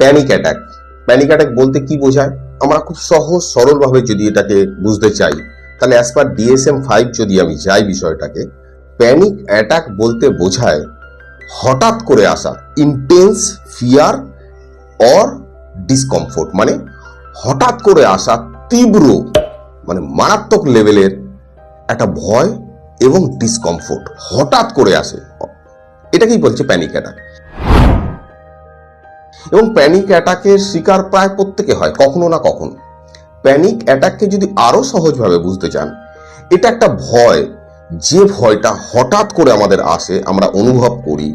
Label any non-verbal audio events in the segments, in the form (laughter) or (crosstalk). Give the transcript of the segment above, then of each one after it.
Panic attack panic attack বলতে কি বোঝায়? আমরা খুব সহজ, সরলভাবে যদি এটাকে বুঝতে চাই, তাহলে অ্যাজ পার ডিএসএম ফাইভ যদি আমি যাই বিষয়টাকে প্যানিক অ্যাটাক বলতে বোঝায় হঠাৎ করে আসা ইন্টেন্স ফিয়ার অর ডিসকমফোর্ট মানে হঠাৎ করে আসা তীব্র মানে মারাত্মক লেভেলের একটা ভয় এবং ডিসকমফোর্ট হঠাৎ করে আসে। এটাকেই বলছে প্যানিক অ্যাটাক এবং প্যানিক অ্যাটাকের শিকার প্রায় প্রত্যেকে হয়, কখনো না কখনো। প্যানিক অ্যাটাককে যদি আরও সহজভাবে বুঝতে চান, এটা একটা ভয়। যে ভয়টা হঠাৎ করে আমাদের আসে, আমরা অনুভব করি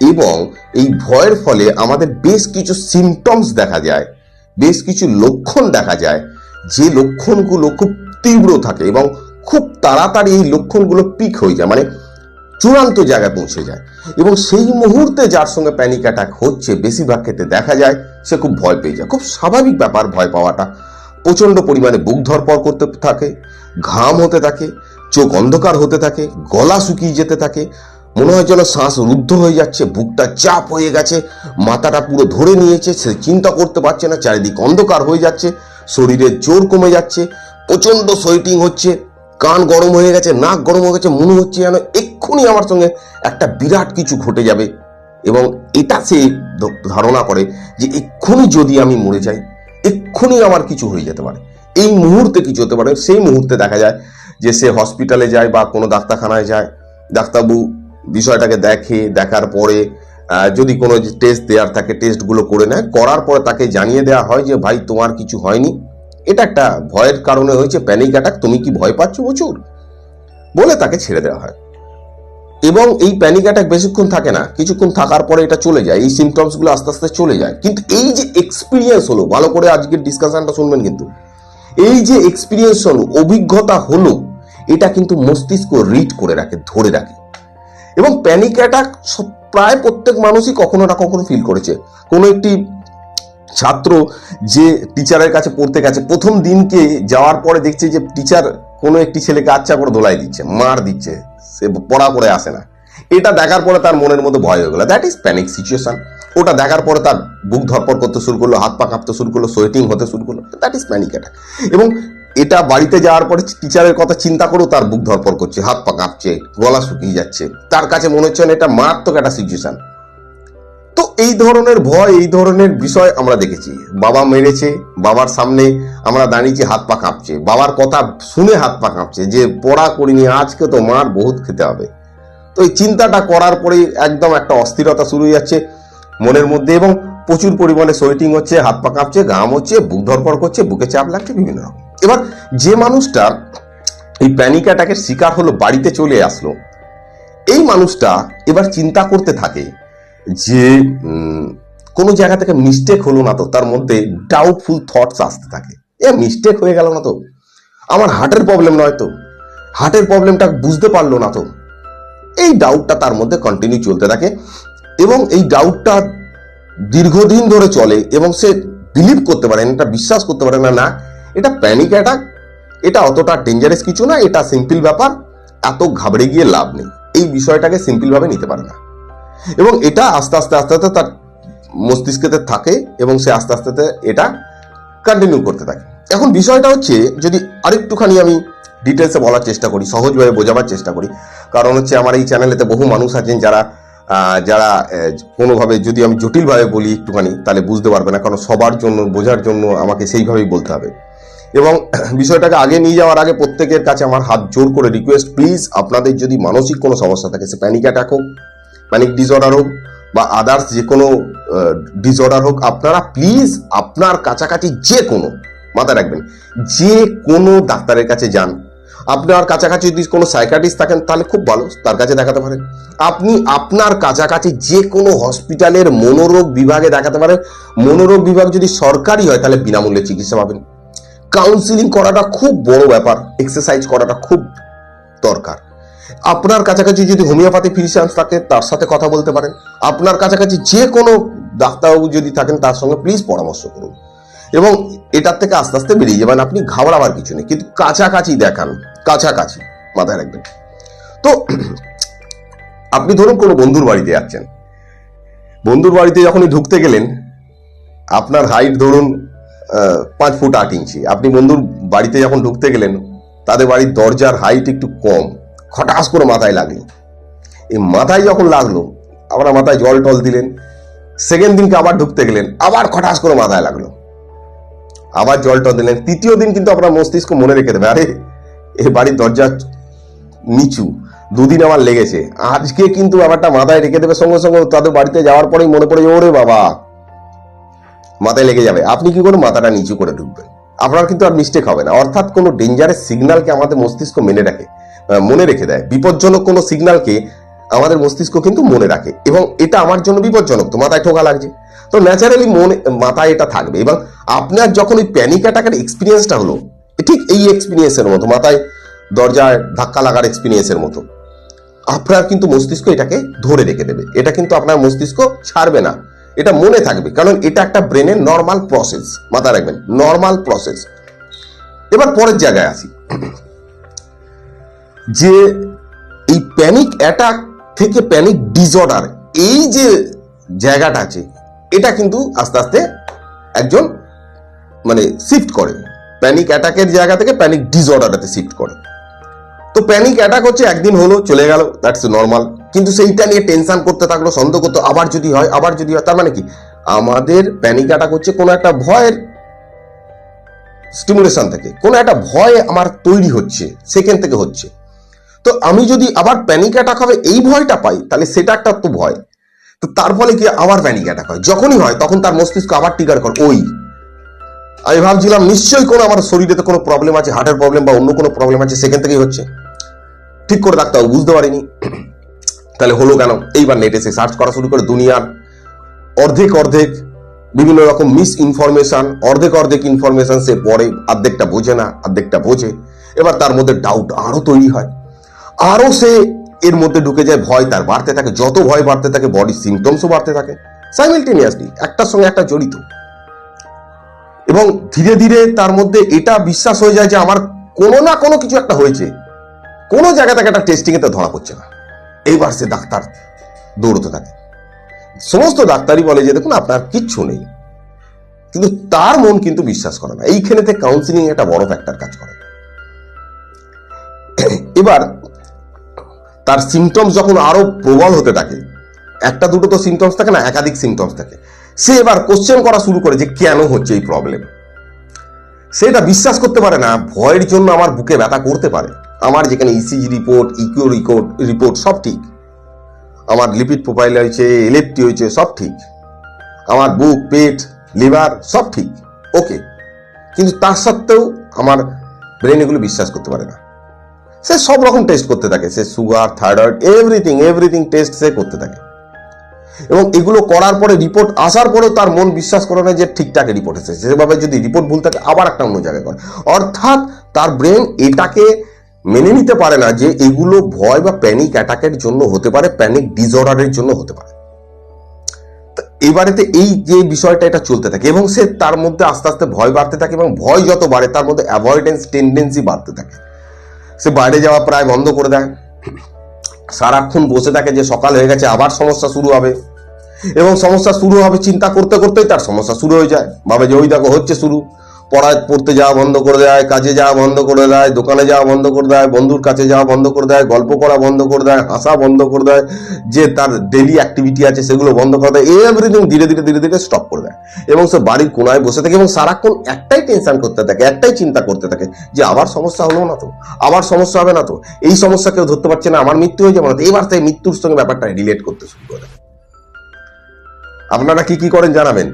এবং এই ভয়ের ফলে আমাদের বেশ কিছু সিমটমস দেখা যায়, বেশ কিছু লক্ষণ দেখা যায়। যে লক্ষণগুলো খুব তীব্র থাকে এবং খুব তাড়াতাড়ি এই লক্ষণগুলো পিক হয়ে যায়। মানে চূড়ান্ত জায়গায় পৌঁছে যায়। এবং সেই মুহূর্তে যার সঙ্গে প্যানিক অ্যাটাক হচ্ছে, বেশিরভাগ ক্ষেত্রে দেখা যায় সে খুব ভয় পেয়ে যায়। খুব স্বাভাবিক ব্যাপার ভয় পাওয়াটা। প্রচণ্ড পরিমাণে বুক ধরপর করতে থাকে, ঘাম হতে থাকে, চোখ অন্ধকার হতে থাকে, গলা শুকিয়ে যেতে থাকে। মনে হয় যেন শ্বাস রুদ্ধ হয়ে যাচ্ছে, বুকটা চাপ হয়ে গেছে, মাথাটা পুরো ধরে নিয়েছে, সে চিন্তা করতে পারছে না, চারিদিক অন্ধকার হয়ে যাচ্ছে শরীরের জোর কমে যাচ্ছে, প্রচণ্ড সোয়েটিং হচ্ছে। কান গরম হয়ে গেছে, নাক গরম হয়ে গেছে, মনে হচ্ছে যেন এক্ষুনি আমার সঙ্গে একটা বিরাট কিছু ঘটে যাবে। এবং এটা সে ধারণা করে যে এক্ষুনি যদি আমি মরে যাই, এক্ষুনি আমার কিছু হয়ে যেতে পারে। এই মুহূর্তে কিছু হতে পারে, সেই মুহূর্তে দেখা যায় যে সে হসপিটালে যায় বা কোনো ডাক্তারখানায় যায়। ডাক্তারবাবু বিষয়টাকে দেখে, দেখার পরে যদি কোনো টেস্ট দেওয়ার থাকে টেস্টগুলো করে নেয়, করার পরে তাকে জানিয়ে দেওয়া হয় যে, ভাই, তোমার কিছু হয়নি। এটা একটা ভয়ের কারণে হয়েছে প্যানিক অ্যাটাক তুমি কি ভয় পাচ্ছ প্রচুর? বলে তাকে ছেড়ে দেওয়া হয়। এবং এই প্যানিক অ্যাটাক বেশিক্ষণ থাকে না, কিছুক্ষণ থাকার পরে এটা চলে যায়, এই সিমটমসগুলো আস্তে আস্তে চলে যায়। কিন্তু এই যে এক্সপিরিয়েন্স হলো, ভালো করে আজকের ডিসকাশনটা শুনবেন কিন্তু, এই যে এক্সপিরিয়েন্স হলো, অভিজ্ঞতা হলো, এটা কিন্তু মস্তিষ্ক রিড করে রাখে, ধরে রাখে। এবং প্যানিক অ্যাটাক প্রায় প্রত্যেক মানুষই কখনো না কখনো ফিল করেছে। কোনো একটি ছাত্র যে টিচারের কাছে পড়তে গেছে, প্রথম দিনকে যাওয়ার পরে দেখছে যে টিচার কোনো একটি ছেলেকে আচ্ছা করে দোলাই দিচ্ছে, মার দিচ্ছে, সে পড়া করে আসে না। এটা দেখার পরে তার মনের মধ্যে ভয় হয়ে গেল। দ্যাট ইজ প্যানিক সিচুয়েশন ওটা দেখার পরে তার বুক ধরপড় করতে শুরু করল, হাত পা কাঁপতে শুরু করল সোয়েটিং হতে শুরু করল। দ্যাট ইজ প্যানিক অ্যাটাক এবং এটা বাড়িতে যাওয়ার পরে টিচারের কথা চিন্তা করেও তার বুক ধরপড় করছে, হাত পা কাঁপছে, গলা শুকিয়ে যাচ্ছে। তার কাছে মনে হচ্ছে না এটা মারাত্মক একটা সিচুয়েশন তো এই ধরনের ভয়, এই ধরনের বিষয় আমরা দেখেছি। বাবা মেরেছে, বাবার সামনে আমরা দাঁড়িয়েছি, হাত পা কাঁপছে। বাবার কথা শুনে হাত পা কাঁপছে যে, পড়া করিনি, আজকে তো মার বহুত খেতে হবে। তো এই চিন্তাটা করার পরে একদম একটা অস্থিরতা শুরু হয়ে যাচ্ছে মনের মধ্যে এবং প্রচুর পরিমাণে সোয়েটিং হচ্ছে, হাত পা কাঁপছে, ঘাম হচ্ছে, বুক ধরপড় করছে, বুকে চাপ লাগছে, বিভিন্ন রকম। এবার যে মানুষটা এই প্যানিক অ্যাটাকের শিকার হলো, বাড়িতে চলে আসলো, এই মানুষটা এবার চিন্তা করতে থাকে যে কোনো জায়গা থেকে মিস্টেক হলো না তো, তার মধ্যে ডাউটফুল থটস আসতে থাকে। এ মিস্টেক হয়ে গেল না তো? আমার হার্টের প্রবলেম নয় তো? হার্টের প্রবলেমটা বুঝতে পারল না তো? এই ডাউটটা তার মধ্যে কন্টিনিউ চলতে থাকে এবং এই ডাউটটা দীর্ঘদিন ধরে চলে এবং সে বিলিভ করতে পারে এটা বিশ্বাস করতে পারে না না, এটা প্যানিক অ্যাটাক এটা অতটা ডেঞ্জারাস কিছু না, এটা সিম্পল ব্যাপার, এত ঘাবড়ে গিয়ে লাভ নেই। এই বিষয়টাকে সিম্পলভাবে নিতে পারে না। এবং এটা আস্তে আস্তে আস্তে আস্তে তার মস্তিষ্কেতে থাকে এবং সে আস্তে আস্তে এটা কন্টিনিউ করতে থাকে। এখন বিষয়টা হচ্ছে, যদি আরেকটুখানি আমি ডিটেলসে বলার চেষ্টা করি, সহজভাবে বোঝাবার চেষ্টা করি, কারণ হচ্ছে আমার এই চ্যানেলেতে বহু মানুষ আছেন যারা যারা কোনোভাবে যদি আমি জটিলভাবে বলি একটুখানি, তাহলে বুঝতে পারবে না, কারণ সবার জন্য, বোঝার জন্য আমাকে সেইভাবেই বলতে হবে। এবং (clears throat) বিষয়টাকে আগে নিয়ে যাওয়ার আগে প্রত্যেকের কাছে আমার হাত জোর করে রিকোয়েস্ট প্লিজ আপনাদের যদি মানসিক কোনো সমস্যা থাকে, সে প্যানিক অ্যাটাক হোক প্যানিক ডিসঅর্ডার হোক বা আদার্স যে কোনো ডিসঅর্ডার হোক, আপনারা প্লিজ আপনার কাছাকাছি যে কোনো মাথায় রাখবেন যে কোনো ডাক্তারের কাছে যান। আপনার কাছাকাছি যদি কোনো সাইকাটিস্ট থাকেন, তাহলে খুব ভালো, তার কাছে দেখাতে পারেন। আপনি আপনার কাছাকাছি যে কোনো হসপিটালের মনোরোগ বিভাগে দেখাতে পারেন। মনোরোগ বিভাগ যদি সরকারি হয়, তাহলে বিনামূল্যে চিকিৎসা পাবেন। কাউন্সিলিং করাটা খুব বড় ব্যাপার এক্সারসাইজ করাটা খুব দরকার। আপনার কাছাকাছি যদি হোমিওপ্যাথি ফিজিশিয়ান থাকে, তার সাথে কথা বলতে পারেন। আপনার কাছাকাছি যে কোনো ডাক্তারবাবু যদি থাকেন, তার সঙ্গে প্লিজ পরামর্শ করুন। এবং এটার থেকে আস্তে আস্তে বেরিয়ে যাবেন। আপনি ঘাবড়াবার কিছু নেই। কিন্তু কাছাকাছি দেখান, কাছাকাছি মাথায় রাখবেন। তো, আপনি ধরুন কোনো বন্ধুর বাড়িতে যাচ্ছেন। বন্ধুর বাড়িতে যখনই ঢুকতে গেলেন, আপনার হাইট ধরুন পাঁচ ফুট আট ইঞ্চি। আপনি বন্ধুর বাড়িতে যখন ঢুকতে গেলেন, তাদের বাড়ির দরজার হাইট একটু কম। খটাস করে মাথায় লাগল। এই মাথায় যখন লাগল আবার মাথায় জল টল দিলেন। সেকেন্ড দিনকে আবার ঢুকতে গেলেন, আবার খটাস করে মাথায় লাগল। আবার জল টল দিলেন। তৃতীয় দিন কিন্তু আপনার মস্তিষ্ক মনে রেখে দেবে, আরে, এ বাড়ির দরজা নিচু, দুদিন আমার লেগেছে। আজকে কিন্তু ব্যাপারটা মাথায় রেখে দেবে সঙ্গে সঙ্গে, তাদের বাড়িতে যাওয়ার পরেই মনে পড়ে ওরে বাবা। মাথায় লেগে যাবে। আপনি কি করে মাথাটা নিচু করে ঢুকবেন? আপনার কিন্তু আর মিস্টেক হবে না। অর্থাৎ কোনো ডেঞ্জারের সিগন্যালকে আমাদের মস্তিষ্ক মেনে রাখে। মনে রেখে দেয়। বিপজ্জনক কোনো সিগন্যালকে আমাদের মস্তিষ্ক কিন্তু মনে রাখে এবং এটা আমার জন্য বিপজ্জনক। তো মাথায় ঠোকা লাগছে। তো ন্যাচারালি মনে, মাথায় এটা থাকবে এবং আপনার যখন ওই প্যানিক অ্যাটাকের এক্সপিরিয়েন্সটা হলো ঠিক এই এক্সপিরিয়েন্সের মতো, মাথায় দরজায় ধাক্কা লাগার এক্সপিরিয়েন্সের মতো, আপনার কিন্তু মস্তিষ্ক এটাকে ধরে রেখে দেবে। এটা কিন্তু আপনার মস্তিষ্ক ছাড়বে না। এটা মনে থাকবে। কারণ এটা একটা ব্রেনের নর্মাল প্রসেস মাথায় রাখবেন নর্মাল প্রসেস এবার পরের জায়গায় আসি। যে এই প্যানিক অ্যাটাক থেকে প্যানিক ডিসঅর্ডার এই যে জায়গাটা আছে, এটা কিন্তু আস্তে আস্তে একজন মানে শিফট করে। প্যানিক অ্যাটাকের জায়গা থেকে প্যানিক ডিসঅর্ডারেতে শিফট করে। তো প্যানিক অ্যাটাক হচ্ছে, একদিন হলো, চলে গেল দ্যাটস নর্মাল কিন্তু সেইটা নিয়ে টেনশন করতে থাকল, সন্দেহ করতো, আবার যদি হয়, আবার যদি হয়, তার মানে কি? আমাদের প্যানিক অ্যাটাক হচ্ছে কোনো একটা ভয়ের স্টিমুলেশন থেকে, কোনো একটা ভয় আমার তৈরি হচ্ছে, সেখান থেকে হচ্ছে। তো আমি যদি আবার প্যানিক অ্যাটাক হবে, এই ভয়টা পাই, তাহলে সেটা একটা তো ভয়। তো তার ফলে কি আবার প্যানিক অ্যাটাক হয়? যখনই হয়, তখন তার মস্তিষ্ক আবার টিকার কর, ওই, আমি ভাবছিলাম নিশ্চয়ই কোনো আমার শরীরে তো কোনো প্রবলেম আছে হার্টের প্রবলেম বা অন্য কোনো প্রবলেম আছে, সেখান থেকেই হচ্ছে। ঠিক করে ডাক্তার বুঝতে পারিনি। তাহলে হলো কেন? এইবার নেটে সে সার্চ করা শুরু করে দুনিয়ার অর্ধেক অর্ধেক বিভিন্ন রকম মিস ইনফরমেশন অর্ধেক অর্ধেক ইনফরমেশন সে পড়ে অর্ধেকটা বোঝে না অর্ধেকটা বোঝে। এবার তার মধ্যে ডাউট আরও তৈরি হয়। আরও সে এর মধ্যে ঢুকে যায় ভয় তার বাড়তে থাকে, যত ভয় বাড়তে থাকে বডি সিমটমসও বাড়তে থাকে। সাইমেলটেনিয়াসলি একটার সঙ্গে একটা জড়িত। এবং ধীরে ধীরে তার মধ্যে এটা বিশ্বাস হয়ে যায় যে আমার কোনো না কোনো কিছু একটা হয়েছে। কোনো জায়গা থেকে একটা টেস্টিং এতে ধরা পড়ছে না। এইবার সে ডাক্তার দৌড়তে থাকে। সমস্ত ডাক্তারই বলে যে, দেখুন, আপনার কিচ্ছু নেই। কিন্তু তার মন কিন্তু বিশ্বাস করে না। এইখানেতে কাউন্সিলিং একটা বড় ফ্যাক্টর কাজ করে। এবার তার সিমটমস যখন আরও প্রবল হতে থাকে, একটা দুটো তো সিমটমস থাকে না, একাধিক সিমটমস থাকে। সে এবার কোশ্চেন করা শুরু করে যে কেন হচ্ছে এই প্রবলেম সেটা বিশ্বাস করতে পারে না, ভয়ের জন্য আমার বুকে ব্যথা করতে পারে। আমার যেখানে ECG report echo report report সব ঠিক। আমার লিপিড প্রোফাইল হয়েছে এলএফটি হয়েছে, সব ঠিক। আমার বুক, পেট, লিভার সব ঠিক। ওকে কিন্তু তার সত্ত্বেও আমার ব্রেন এগুলো বিশ্বাস করতে পারে না। সে সব রকম টেস্ট করতে থাকে। সে sugar thyroid everything everything test সে করতে থাকে। এবং এগুলো করার পরে রিপোর্ট আসার পরেও তার মন বিশ্বাস করে না যে ঠিকঠাক রিপোর্ট এসেছে। সেভাবে যদি রিপোর্ট ভুল থাকে, আবার একটা অন্য জায়গায় করে। অর্থাৎ তার ব্রেন এটাকে মেনে নিতে পারে না যে এগুলো ভয় বা প্যানিক অ্যাটাকের জন্য হতে পারে প্যানিক ডিসঅর্ডারের জন্য হতে পারে। এবারেতে এই যে বিষয়টা, এটা চলতে থাকে এবং সে তার মধ্যে আস্তে আস্তে ভয় বাড়তে থাকে এবং ভয় যত বাড়ে, তার মধ্যে অ্যাভয়েডেন্স টেন্ডেন্সি বাড়তে থাকে। সে বাইরে যাওয়া প্রায় বন্ধ করে দেয়। সারাক্ষণ বসে থাকে যে সকাল হয়ে গেছে, আবার সমস্যা শুরু হবে। এবং সমস্যা শুরু হবে চিন্তা করতে করতেই তার সমস্যা শুরু হয়ে যায়। ভাবে যে ওই দেখো, হচ্ছে শুরু। পড়ায় পড়তে যাওয়া বন্ধ করে দেয়, কাজে যাওয়া বন্ধ করে দেয়, দোকানে যাওয়া বন্ধ করে দেয়, বন্ধুর কাছে যাওয়া বন্ধ করে দেয়, গল্প করা বন্ধ করে দেয়, হাসা বন্ধ করে দেয়, যে তার ডেলি অ্যাক্টিভিটি আছে সেগুলো বন্ধ করে দেয় এভরিথিং ধীরে ধীরে ধীরে ধীরে স্টপ করে দেয়। এবং সে বাড়ির কোনায় বসে থাকে এবং সারাক্ষণ একটাই টেনশন করতে থাকে, একটাই চিন্তা করতে থাকে যে আবার সমস্যা হলো না তো, আবার সমস্যা হবে না তো, এই সমস্যা কেউ ধরতে পারছে না, আমার মৃত্যু হয়ে যাবে না তো, এবার তাই মৃত্যুর সঙ্গে ব্যাপারটা রিলেট করতে শুরু করে আপনারা কি কি করেন জানাবেন?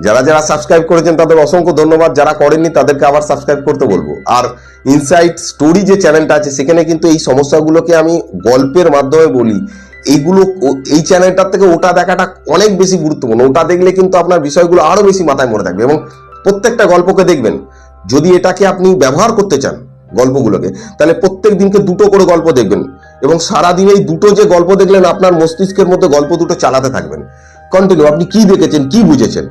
যারা যারা সাবস্ক্রাইব করেছেন, তাদের অসংখ্য ধন্যবাদ। যারা করেননি, তাদেরকে আবার সাবস্ক্রাইব করতে বলব। আর ইনসাইট স্টোরি যে চ্যানেলটা আছে, সেখানে কিন্তু এই সমস্যাগুলোকে আমি গল্পের মাধ্যমে বলি। এইগুলো এই চ্যানেলটার থেকে ওটা দেখাটা অনেক বেশি গুরুত্বপূর্ণ। ওটা দেখলে কিন্তু আপনার বিষয়গুলো আরও বেশি মাথায় মনে থাকবে এবং প্রত্যেকটা গল্পকে দেখবেন। যদি এটাকে আপনি ব্যবহার করতে চান গল্পগুলোকে, তাহলে প্রত্যেক দিনকে দুটো করে গল্প দেখবেন এবং সারাদিন এই দুটো যে গল্প দেখলেন, আপনার মস্তিষ্কের মধ্যে গল্প দুটো চালাতে থাকবেন। কন্টিনিউ আপনি কি দেখেছেন, কি বুঝেছেন?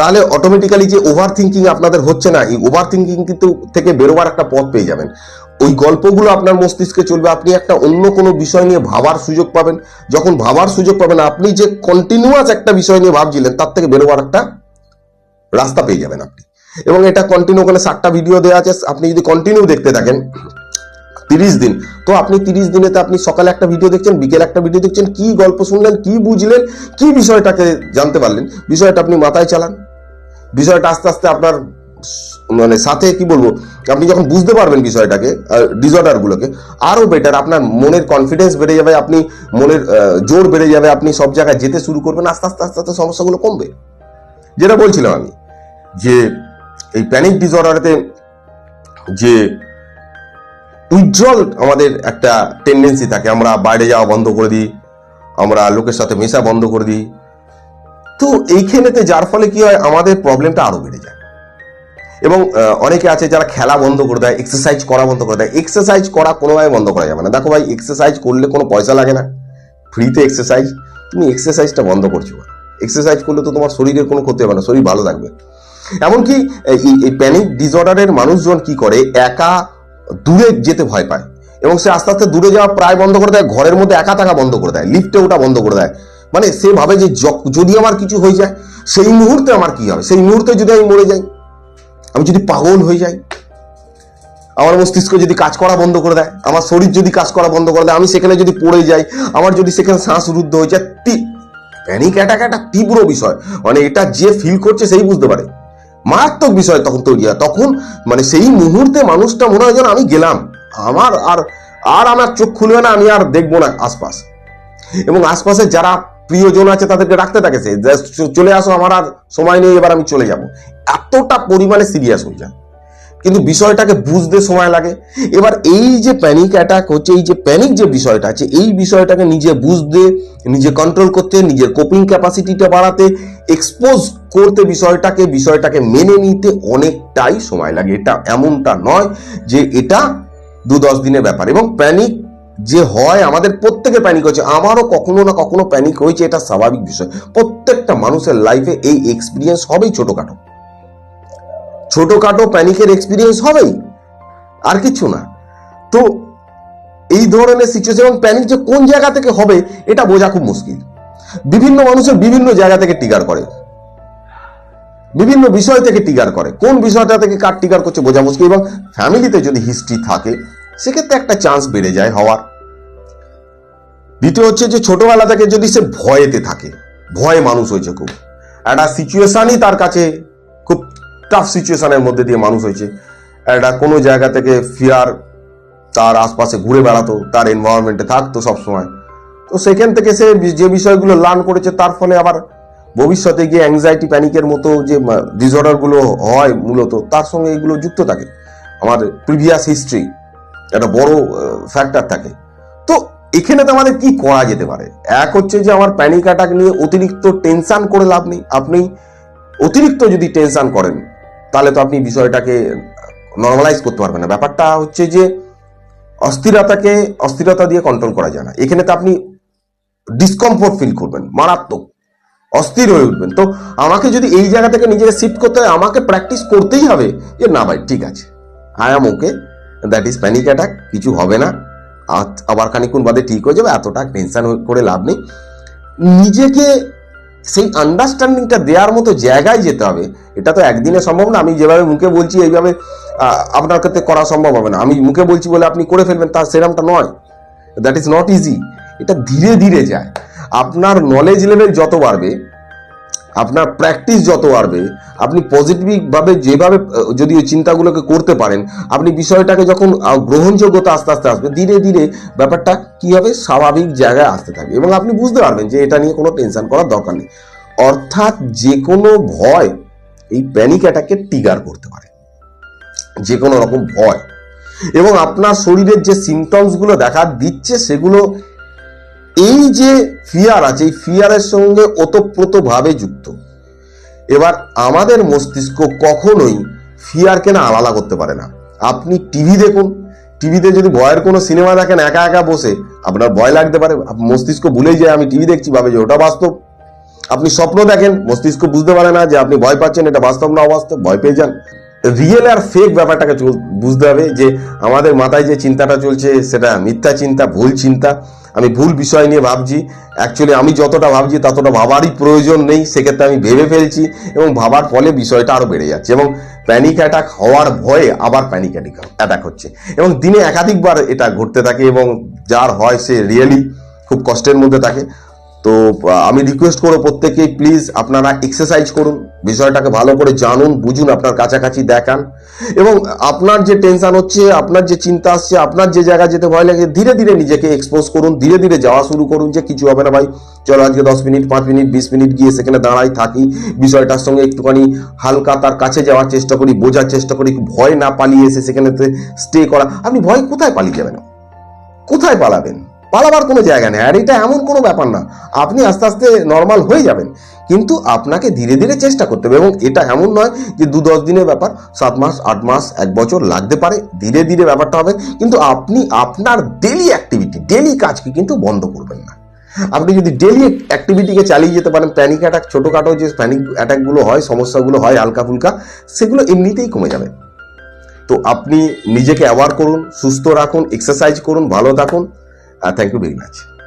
তাহলে অটোমেটিক্যালি যে ওভার থিঙ্কিং আপনাদের হচ্ছে না, এই ওভার থিঙ্কিং কিন্তু থেকে বেরোবার একটা পথ পেয়ে যাবেন। ওই গল্পগুলো আপনার মস্তিষ্কে চলবে, আপনি একটা অন্য কোনো বিষয় নিয়ে ভাবার সুযোগ পাবেন। যখন ভাবার সুযোগ পাবেন, আপনি যে কন্টিনিউয়াস একটা বিষয় নিয়ে ভাবছিলেন, তার থেকে বেরোবার একটা রাস্তা পেয়ে যাবেন আপনি। এবং এটা কন্টিনিউ ওখানে ষাটটা ভিডিও দেওয়া আছে, আপনি যদি কন্টিনিউ দেখতে থাকেন, তিরিশ দিন, তো আপনি তিরিশ দিনেতে আপনি সকালে একটা ভিডিও দেখছেন, বিকেলে একটা ভিডিও দেখছেন, কি গল্প শুনলেন, কি বুঝলেন, কি বিষয়টাকে জানতে পারলেন, বিষয়টা আপনি মাথায় চালান। বিষয়টা আস্তে আস্তে আপনার মানে সাথে কি বলব, আপনি যখন বুঝতে পারবেন বিষয়টাকে ডিসঅর্ডার গুলোকে, আরও বেটার আপনার মনের কনফিডেন্স বেড়ে যাবে, আপনি মনের জোর বেড়ে যাবে, আপনি সব জায়গায় যেতে শুরু করবেন, আস্তে আস্তে আস্তে আস্তে সমস্যাগুলো কমবে। যেটা বলছিলাম আমি, যে এই প্যানিক ডিসঅর্ডারেতে যে উজ্জ্বল আমাদের একটা টেন্ডেন্সি থাকে, আমরা বাইরে যাওয়া বন্ধ করে দিই, আমরা লোকের সাথে মেশা বন্ধ করে দিই তো এইখানেতে যার ফলে কি হয়, আমাদের প্রবলেমটা আরও বেড়ে যায়। এবং অনেকে আছে যারা খেলা বন্ধ করে দেয় এক্সারসাইজ করা বন্ধ করে দেয়। এক্সারসাইজ করা কোনোভাবে বন্ধ করা যাবে না। দেখো ভাই এক্সারসাইজ করলে কোনো পয়সা লাগে না। ফ্রিতে এক্সারসাইজ তুমি এক্সারসাইজটা বন্ধ করছ এক্সারসাইজ করলে তো তোমার শরীরের কোনো ক্ষতি হবে না, শরীর ভালো থাকবে। এমনকি, এই প্যানিক ডিসঅর্ডারের মানুষজন কি করে? একা দূরে যেতে ভয় পায়। এবং সে আস্তে আস্তে দূরে যাওয়া প্রায় বন্ধ করে দেয়, ঘরের মধ্যে একা থাকা বন্ধ করে দেয় লিফটে ওটা বন্ধ করে দেয়। মানে সে ভাবে যে যদি আমার কিছু হয়ে যায়, সেই মুহূর্তে আমার কি হবে? সেই মুহূর্তে যদি আমি মরে যাই, আমি যদি পাগল হয়ে যাই, আমার মস্তিষ্ক যদি কাজ করা বন্ধ করে দেয়, আমার শরীর যদি কাজ করা বন্ধ করে দেয়, আমি সেখানে যদি পড়ে যাই, আমার যদি সেখানে শ্বাস রুদ্ধ হয়ে যায় প্যানিক অ্যাটাক একটা তীব্র বিষয়। মানে এটা যে ফিল করছে সেই বুঝতে পারে। মারাত্মক বিষয় তখন তৈরি হয়। তখন মানে সেই মুহূর্তে মানুষটা মনে হয় যেন আমি গেলাম। আমার আর আর আমার চোখ খুলবে না, আমি আর দেখব না আশপাশ। এবং আশপাশে যারা প্রিয়জন আছে তাদেরকে রাখতে থাকে সে। চলে আসো, আমার আর সময় নেই, এবার আমি চলে যাব। এতটা পরিমাণে সিরিয়াস হয়ে যায়। কিন্তু বিষয়টাকে বুঝতে সময় লাগে। এবার এই যে প্যানিক অ্যাটাক হচ্ছে, এই যে প্যানিক যে বিষয়টা আছে, এই বিষয়টাকে নিজে বুঝতে, নিজে কন্ট্রোল করতে, নিজের কোপিং ক্যাপাসিটিটা বাড়াতে এক্সপোজ করতে বিষয়টাকে বিষয়টাকে মেনে নিতে অনেকটাই সময় লাগে। এটা এমনটা নয় যে এটা দু দশ দিনের ব্যাপার। এবং প্যানিক যে হয় আমাদের প্রত্যেকে প্যানিক হয়েছে। আমারও কখনো না কখনো প্যানিক হয়েছে, এটা স্বাভাবিক বিষয়। প্রত্যেকটা মানুষের লাইফে এই এক্সপিরিয়েন্স হবেই ছোটখাটো। ছোটখাটো প্যানিকের এক্সপিরিয়েন্স হবেই, আর কিছু না। তো এই ধরনের সিচুয়েশন এবং প্যানিক যে কোন জায়গা থেকে হবে, এটা বোঝা খুব মুশকিল। বিভিন্ন মানুষের বিভিন্ন জায়গা থেকে টিগার করে। বিভিন্ন বিষয় থেকে টিগার করে। কোন বিষয়টা থেকে কার টিগার করছে বোঝা মুশকিল। এবং ফ্যামিলিতে যদি হিস্ট্রি থাকে, সেক্ষেত্রে একটা চান্স বেড়ে যায় হওয়ার। দ্বিতীয় হচ্ছে যে ছোটবেলা থেকে যদি সে ভয়েতে থাকে, ভয়ে মানুষ হয়েছে খুব। একটা সিচুয়েশনই তার কাছে খুব টাফ সিচুয়েশনের মধ্যে দিয়ে মানুষ হয়েছে। একটা কোনো জায়গা থেকে ফিয়ার তার আশপাশে ঘুরে বেড়াতো, তার এনভায়রনমেন্টে থাকতো সবসময়। তো সেখান থেকে সে যে বিষয়গুলো লার্ন করেছে, তার ফলে আবার ভবিষ্যতে গিয়ে অ্যাংজাইটি প্যানিকের মতো যে ডিসঅর্ডারগুলো হয় মূলত, তার সঙ্গে এগুলো যুক্ত থাকে। আমার প্রিভিয়াস হিস্ট্রি একটা বড় ফ্যাক্টর থাকে। এখানে তো আমাদের কি করা যেতে পারে? এক হচ্ছে যে আমার প্যানিক অ্যাটাক নিয়ে অতিরিক্ত টেনশন করে লাভ নেই। আপনি অতিরিক্ত যদি টেনশন করেন, তাহলে তো আপনি বিষয়টাকে নর্মালাইজ করতে পারবেন না। ব্যাপারটা হচ্ছে যে অস্থিরতাকে, অস্থিরতা দিয়ে কন্ট্রোল করা যায় না। এখানে তো আপনি ডিসকমফোর্ট ফিল করবেন, মারাত্মক। অস্থির হয়ে উঠবেন। তো আমাকে যদি এই জায়গা থেকে নিজেকে শিফট করতে হয়, আমাকে প্র্যাকটিস করতেই হবে যে, না ভাই, ঠিক আছে। I am okay that is panic attack কিছু হবে না। আবার খানিক্ষণ বাদে ঠিক হয়ে যাবে, এতটা টেনশন করে লাভ নেই। নিজেকে সেই আন্ডারস্ট্যান্ডিংটা দেওয়ার মতো জায়গায় যেতে হবে। এটা তো একদিনে সম্ভব না। আমি যেভাবে মুখে বলছি, এইভাবে আপনার ক্ষেত্রে করা সম্ভব হবে না। আমি মুখে বলছি বলে আপনি করে ফেলবেন তার সেরমটা নয়। দ্যাট ইজ নট ইজি এটা ধীরে ধীরে যায়। আপনার নলেজ লেভেল যত বাড়বে আপনার প্র্যাকটিস যত বাড়বে, আপনি পজিটিভ ভাবে যেভাবে যদি ওই চিন্তাগুলোকে করতে পারেন, আপনি বিষয়টাকে যখন গ্রহণযোগ্যতা আস্তে আস্তে আসবে, ধীরে ধীরে ব্যাপারটা কি হবে? স্বাভাবিক জায়গায় আসতে থাকবে এবং আপনি বুঝতে পারবেন যে এটা নিয়ে কোনো টেনশন করার দরকার নেই। অর্থাৎ যে কোনো ভয় এই প্যানিক অ্যাটাককে টিগার করতে পারে। যে কোনো রকম ভয়। এবং আপনার শরীরের যে সিমটমসগুলো দেখা দিচ্ছে, সেগুলো এই যে ফিয়ার আছে এই ফিয়ারের সঙ্গে ওতপ্রোতভাবে যুক্ত, এবার আমাদের মস্তিষ্ক কখনোই ফিয়ারকে না আলাদা করতে পারে না। আপনি টিভি দেখুন, টিভিতে যদি ভয়ের কোনো সিনেমা দেখেন, একা একা বসে, আপনার ভয় লাগতে পারে। মস্তিষ্ক ভুলেই যায়, আমি টিভি দেখছি, ভাবে যে ওটা বাস্তব। আপনি স্বপ্ন দেখেন, মস্তিষ্ক বুঝতে পারে না যে আপনি ভয় পাচ্ছেন, এটা বাস্তব না অবাস্তব, ভয় পেয়ে যান। রিয়েল আর ফেক ব্যাপারটাকে বুঝতে হবে যে আমাদের মাথায় যে চিন্তাটা চলছে, সেটা মিথ্যা চিন্তা, ভুল চিন্তা। আমি ভুল বিষয় নিয়ে ভাবছি। অ্যাকচুয়ালি আমি যতটা ভাবছি, ততটা ভাবারই প্রয়োজন নেই। সেক্ষেত্রে আমি ভেবে ফেলছি এবং ভাবার ফলে বিষয়টা আরও বেড়ে যাচ্ছে এবং প্যানিক অ্যাটাক হওয়ার ভয়ে আবার প্যানিক অ্যাটাক হচ্ছে। এবং দিনে একাধিকবার এটা ঘটতে থাকে এবং যার হয় সে রিয়েলি খুব কষ্টের মধ্যে থাকে। তো আমি রিকোয়েস্ট করব প্রত্যেকেই প্লিজ আপনারা এক্সারসাইজ করুন, বিষয়টাকে ভালো করে জানুন, বুঝুন, আপনার কাছাকাছি দেখান। এবং আপনার যে টেনশন হচ্ছে, আপনার যে চিন্তা আসছে, আপনার যে জায়গায় যেতে ভয় লাগে, ধীরে ধীরে নিজেকে এক্সপোজ করুন, ধীরে ধীরে যাওয়া শুরু করুন যে কিছু হবে না ভাই। চলো আজকে দশ মিনিট, পাঁচ মিনিট, বিশ মিনিট গিয়ে সেখানে দাঁড়াই, থাকি। বিষয়টার সঙ্গে একটুখানি হালকা তার কাছে যাওয়ার চেষ্টা করি, বোঝার চেষ্টা করি, ভয় না পালিয়ে এসে সেখানে স্টে করা। আপনি ভয় কোথায় পালিয়ে যাবেন? কোথায় পালাবেন? পালাবার কোনো জায়গা নেই, আর এটা এমন কোনো ব্যাপার না। আপনি আস্তে আস্তে নর্মাল হয়ে যাবেন। কিন্তু আপনাকে ধীরে ধীরে চেষ্টা করতে হবে, এবং এটা এমন নয় যে দু দশ দিনের ব্যাপার, সাত মাস, আট মাস, এক বছর লাগতে পারে, ধীরে ধীরে ব্যাপারটা হবে। কিন্তু আপনি আপনার ডেলি অ্যাক্টিভিটি ডেলি কাজকে কিন্তু বন্ধ করবেন না। আপনি যদি ডেলি অ্যাক্টিভিটিকে চালিয়ে যেতে পারেন প্যানিক অ্যাটাক ছোটোখাটো যে প্যানিক অ্যাটাকগুলো হয়, সমস্যাগুলো হয়, হালকা ফুলকা, সেগুলো এমনিতেই কমে যাবে। তো আপনি নিজেকে অ্যাওয়ার করুন, সুস্থ রাখুন এক্সারসাইজ করুন, ভালো থাকুন। Até thank you very much.